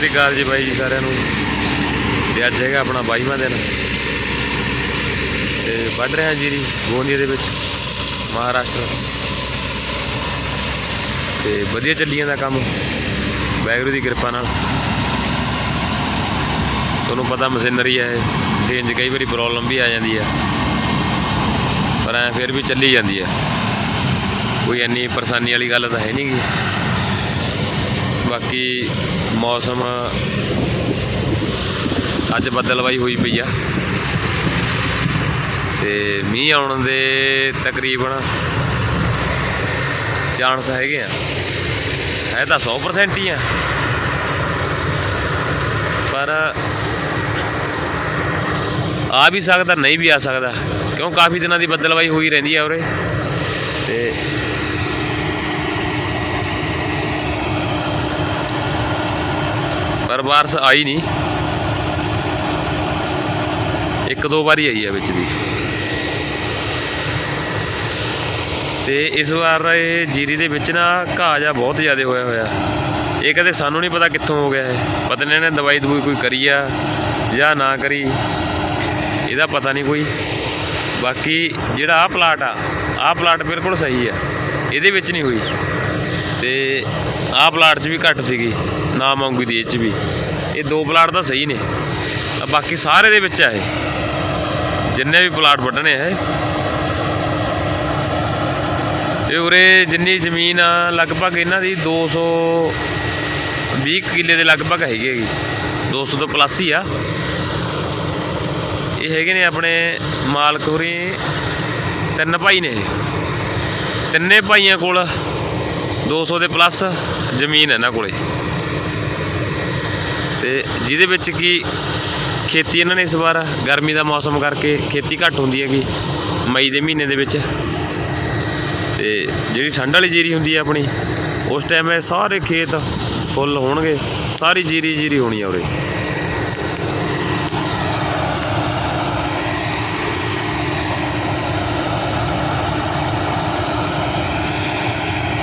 ਸ੍ਰੀ ਅਕਾਲ ਜੀ ਬਾਈ ਜੀ ਸਾਰਿਆਂ ਨੂੰ। ਤੇ ਅੱਜ ਹੈਗਾ ਆਪਣਾ 22ਵਾਂ ਦਿਨ। ਤੇ ਵੱਢ ਰਿਹਾ ਜੀਰੀ ਗੋਂਦੀ ਦੇ ਵਿੱਚ, ਮਹਾਰਾਸ਼ਟਰ। ਤੇ ਵਧੀਆ ਚੱਲੀ ਜਾਂਦਾ ਕੰਮ। ਵਾਹਿਗੁਰੂ ਦੀ ਕਿਰਪਾ ਨਾਲ। ਤੁਹਾਨੂੰ ਪਤਾ ਮਸ਼ੀਨਰੀ ਹੈ, ਮਸ਼ੀਨ 'ਚ ਕਈ ਵਾਰੀ ਪ੍ਰੋਬਲਮ ਵੀ ਆ ਜਾਂਦੀ ਹੈ। ਪਰ ਐ ਫਿਰ ਵੀ ਚੱਲੀ ਜਾਂਦੀ ਹੈ। ਕੋਈ ਇੰਨੀ ਪਰੇਸ਼ਾਨੀ ਵਾਲੀ ਗੱਲ ਤਾਂ ਹੈ ਨਹੀਂ ਗੀ। ਬਾਕੀ ਮੌਸਮ ਅੱਜ ਬੱਦਲਵਾਈ ਹੋਈ ਪਈ ਆ। ਤੇ ਮੀਂਹ ਆਉਣ ਦੇ ਤਕਰੀਬਨ ਚਾਂਸ ਹੈਗੇ ਆ। ਹੈ ਤਾਂ 100% ਹੀ ਆ। ਪਰ ਆ ਵੀ ਸਕਦਾ, ਨਹੀਂ ਵੀ ਆ ਸਕਦਾ। ਕਿਉਂ ਕਾਫੀ ਦਿਨਾਂ ਦੀ ਬੱਦਲਵਾਈ ਹੋਈ ਰਹਿੰਦੀ ਆ ਉਰੇ। ਤੇ ਪਰ ਬਾਰਿਸ਼ ਆਈ ਨਹੀਂ। ਇੱਕ ਦੋ ਵਾਰੀ ਆਈ ਆ ਵਿੱਚ ਦੀ। ਤੇ ਇਸ ਵਾਰ ਇਹ ਜੀਰੀ ਦੇ ਵਿੱਚ ਨਾ ਘਾਹ ਜਾ ਬਹੁਤ ਜ਼ਿਆਦਾ ਹੋਇਆ ਹੋਇਆ। ਇਹ ਕਦੇ ਸਾਨੂੰ ਨਹੀਂ ਪਤਾ ਕਿੱਥੋਂ ਹੋ ਗਿਆ ਹੈ ਪਤਾ ਨਹੀਂ ਇਹਨੇ ਦਵਾਈ ਦਵਾਈ ਕੋਈ ਕਰੀ ਆ ਜਾਂ ਨਾ ਕਰੀ। ਇਹਦਾ ਪਤਾ ਨਹੀਂ ਕੋਈ। ਬਾਕੀ ਜਿਹੜਾ ਆ ਪਲਾਟ ਆ ਆ ਪਲਾਟ ਬਿਲਕੁਲ ਸਹੀ ਆ। ਇਹਦੇ ਵਿੱਚ ਨਹੀਂ ਹੋਈ। ਤੇ ਆਹ ਪਲਾਟ 'ਚ ਵੀ ਘੱਟ ਸੀਗੀ, ਨਾ ਮੰਗੀ ਦੀ ਇਹ 'ਚ ਵੀ। ਇਹ ਦੋ ਪਲਾਟ ਤਾਂ ਸਹੀ ਨੇ। ਬਾਕੀ ਸਾਰੇ ਦੇ ਵਿੱਚ ਆ ਇਹ। ਜਿੰਨੇ ਵੀ ਪਲਾਟ ਵੱਢਣੇ ਆ ਇਹ। ਉਰੇ ਜਿੰਨੀ ਜ਼ਮੀਨ ਆ, ਲਗਭਗ ਇਹਨਾਂ ਦੀ 220 ਕਿੱਲੇ ਦੇ ਲਗਭਗ ਹੈਗੀ ਹੈਗੀ। 200 ਤੋਂ ਪਲੱਸ ਹੀ ਆ। ਇਹ ਹੈਗੇ ਨੇ ਆਪਣੇ ਮਾਲਕ ਹੋਰੀ ਤਿੰਨ ਭਾਈ ਨੇ। ਤਿੰਨੇ ਭਾਈਆਂ ਕੋਲ 200 ਦੇ ਪਲੱਸ ਜ਼ਮੀਨ ਹੈ ਇਹਨਾਂ ਕੋਲੇ। ਤੇ ਜਿਹਦੇ ਵਿੱਚ ਕੀ ਖੇਤੀ ਇਹਨਾਂ ਨੇ ਇਸ ਵਾਰ, ਗਰਮੀ ਦਾ ਮੌਸਮ ਕਰਕੇ ਖੇਤੀ ਘੱਟ ਹੁੰਦੀ ਹੈਗੀ, ਮਈ ਦੇ ਮਹੀਨੇ ਦੇ ਵਿੱਚ। ਤੇ ਜਿਹੜੀ ਠੰਡ ਵਾਲੀ ਜੀਰੀ ਹੁੰਦੀ ਹੈ ਆਪਣੀ, ਉਸ ਟਾਈਮ ਇਹ ਸਾਰੇ ਖੇਤ ਫੁੱਲ ਹੋਣਗੇ, ਸਾਰੀ ਜੀਰੀ ਜੀਰੀ ਹੋਣੀ ਆ ਉਰੇ।